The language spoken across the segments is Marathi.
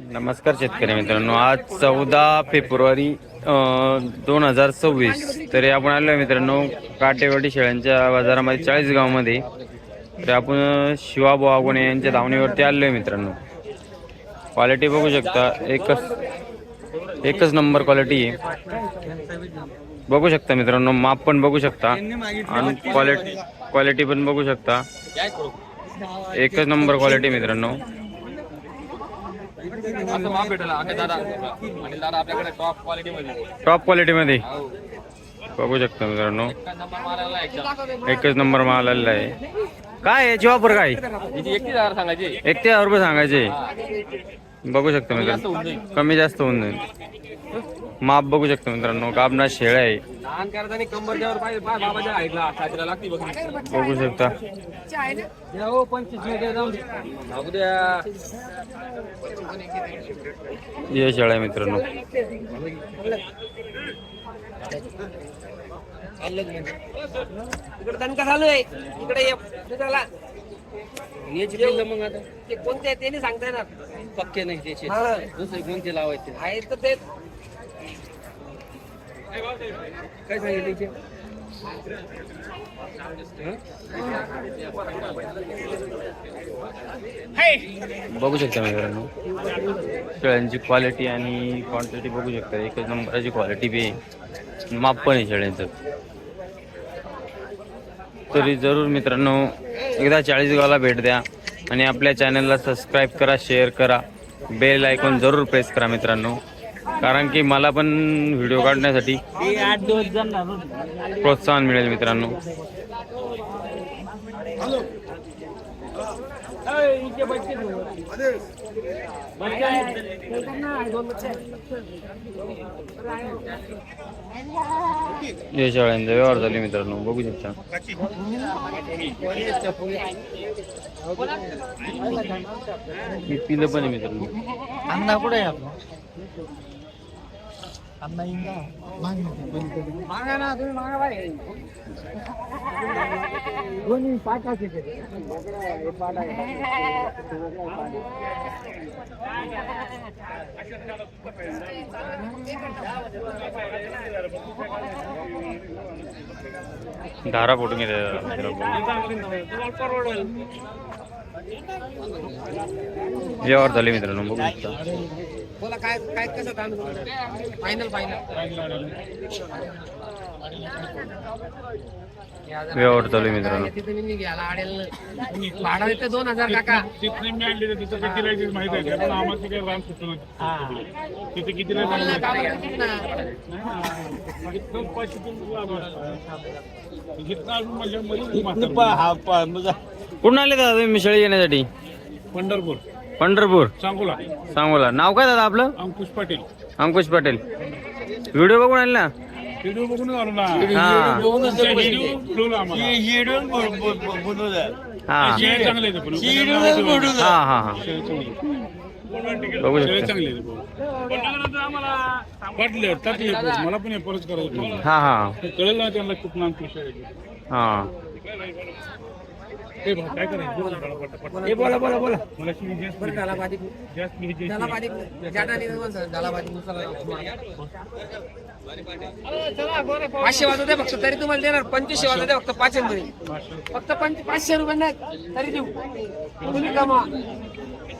नमस्कार शेतकरी मित्रांनो आज चौदा फेब्रुवारी दोन हजार सव्वीस. तरी आपण आलो आहे मित्रांनो काटेवाडी शेळ्यांच्या बाजारामध्ये चाळीस गावमध्ये तर आपण शिवाभाऊ आगोणे यांच्या धावणीवरती आलो आहे मित्रांनो. क्वालिटी बघू शकता एकच एकच नंबर क्वालिटी आहे. बघू शकता मित्रांनो माप पण बघू शकता. आणि क्वालिटी क्वालिटी पण बघू शकता. एकच नंबर क्वालिटी मित्रांनो. असं माप भेटेल आगे दादा आणि दादा आपल्याकडे टॉप क्वालिटी मध्ये टॉप क्वालिटीमध्ये बघू शकता मित्रांनो. एकच नंबर माल आलेला आहे. काय याची वापर काय? एकतीस हजार सांगायची. एक ते हजार रुपये सांगायचे. बघू शकता मित्रांनो. कमी जास्त होऊन जाईल. माप बघू शकता मित्रांनो काबना शेळ्या आहे. बघ. शकता. हो हे शेळ्या आहे मित्रांनो. इकडे दणका चालू आहे. इकडे मग आता. ते कोणते आहे ते नाही सांगता येणार. पक्के नाही त्याचे. दुसरे कोणते लावायचे? आहे तर ते. काय सांगितलं बघू शकता मित्रांनो. शेळ्यांची क्वालिटी आणि क्वांटिटी बघू शकता. एकच नंबराची क्वालिटी बी आहे. माप पण आहे शेळ्यांचं तरी जरूर मित्रांनो एकदा चाळीस गावाला भेट द्या आणि आपल्या चॅनलला सबस्क्राईब करा शेअर करा. बेल आयकॉन जरूर प्रेस करा मित्रांनो. कारण की मला पण व्हिडिओ काढण्यासाठी प्रोत्साहन मिळेल मित्रांनो. हे व्यवहार झाले मित्रांनो. बघू शकता. मी पिलं पण आहे मित्रांनो. अण्णा कुठे आहे आपलं? इंगा मागा ना तुम्ही मागा दोन्ही धारा फोटून घेते व्यवहार झाले मित्रांनो बघू शकता. बोला काय काय कसं फायनल फायनल व्यवहार चालू मित्रांनो. तिथे मी घ्यायला आडेल भाडा देते दोन हजार काका. तिथे मी आणली तिथं माहीत आहे आम्हाला तिथे राम सुटलं तिथे म्हातारं. कुठून आले दादा तुम्ही शेळी घेण्यासाठी पंढरपूर. पंढरपूर. सांगोला. सांगोला. नाव काय दादा आपलं? अंकुश पाटील. अंकुश पाटील. व्हिडिओ बघून आले ना? व्हिडिओ बघूनच आलो ना. हा. तुमच्या व्हिडिओ ठेवला आम्हाला. हा शेळे चांगले आहेत पण. शेळे हा हा हा. चांगले. बघू शेळे शकता. चांगले आहेत पण. वाटले टाकले पण. मला पण हे परत करायचं नाही. हा हा. कळलं ना त्यांना खूप नाम कृषी आहे. हा हे. बघ, काय करायचं. हे बोला बोला बोला मला शिवी जास्त बरं जास्त मी पाचशे वाजू दे फक्त तरी तुम्हाला देणार. पंचवीसशे वाजू दे फक्त पाचशे मध्ये फक्त पंच पाचशे रुपये नाही तरी देऊ. तुम्ही कमा.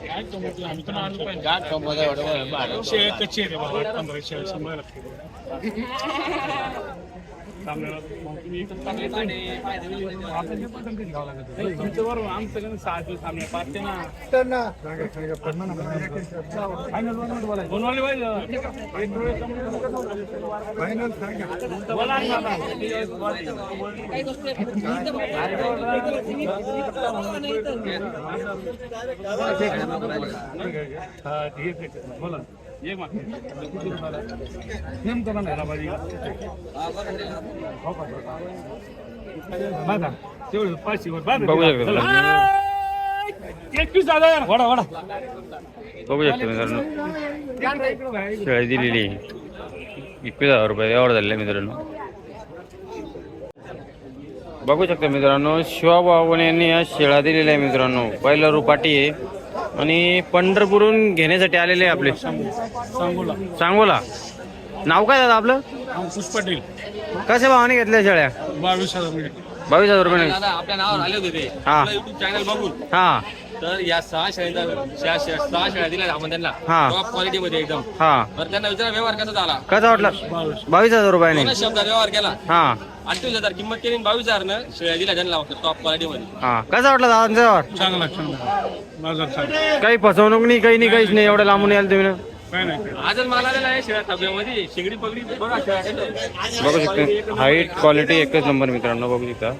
काय कमवतो? आम्ही तर आणलं पाहिजे. शेळे कच्चे आहेत बाबा, आठ पंधरा शेळे सांभाळायला लागते. तुमच्यावर आमचं सहा दिवस थांबले पाचशे ना बोला. एक का? बघा तेवढं पाचशे वर बघा. बघू शकता चला. एकवीस हजार वडा वडा बघू शकता मित्रांनो शेळी दिलेली. एकवीस हजार रुपये झालेला आहे मित्रांनो. बघू शकता मित्रांनो शिवाबाबन यांनी या शेळा दिलेल्या आहे मित्रांनो. पहिला रुपाटी आहे. आणि पंढरपूरहून घेण्यासाठी आलेले आपले? सांगोला. सांगोला. नाव काय दादा आपलं? अंकुश पाटील कशा भावाने घेतल्या शेळ्या? बावीस हजार बावीस हजार रुपये. दादा आपल्या नावावर आले होते ते. हा. युट्यूब चॅनल बघून. हा. तर या सहा शेळ्या सहा शेळ्या दिल्या आपण त्यांना. हा. टॉप क्वालिटी मध्ये एकदम. हा. तर त्यांना विचारा व्यवहार कसा झाला? कसा वाटला? बावीस. हजार रुपयाने. दोनच शब्दात व्यवहार केला. हा. अठ्ठावीस हजार किंमत केली आणि बावीस हजार न शेळ्या दिल्या त्यांना फक्त टॉप क्वालिटी मध्ये. हा. कसा वाटला दादांचा व्यवहार? चांगला चांगला. बाजार चांगला. काही फसवणूक नाही काही नाही काहीच नाही. एवढं लांबून याल तुम्ही काय नाही आजच मला आलेला आहे शेळ्या शेगडी पगडी बघा शेळ्या तिथं. बघू शकता. हाईट क्वालिटी एकच नंबर मित्रांनो बघू शकता.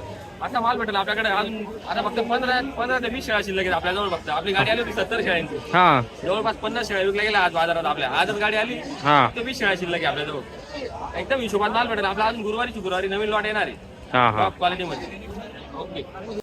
असा माल भेटेल आपल्याकडे. अजून आता फक्त पंधरा पंधरा ते वीस शेळ्या शिल्लक आहेत आपल्याजवळ फक्त. आपली गाडी आली होती सत्तर शेळ्यांची. हा. जवळपास पन्नास शेळ्या विकल्या गेल्या आज बाजारात आपल्या. आजच गाडी आली हा. फक्त वीस शेळ्या शिल्लक आहे आपल्याजवळ. एकदम हिशोबात माल भेटेल. आपला अजून गुरुवारी शुक्रवारी नवीन लॉट येणार आहे. हा हा. टॉप क्वालिटी मध्ये. ओके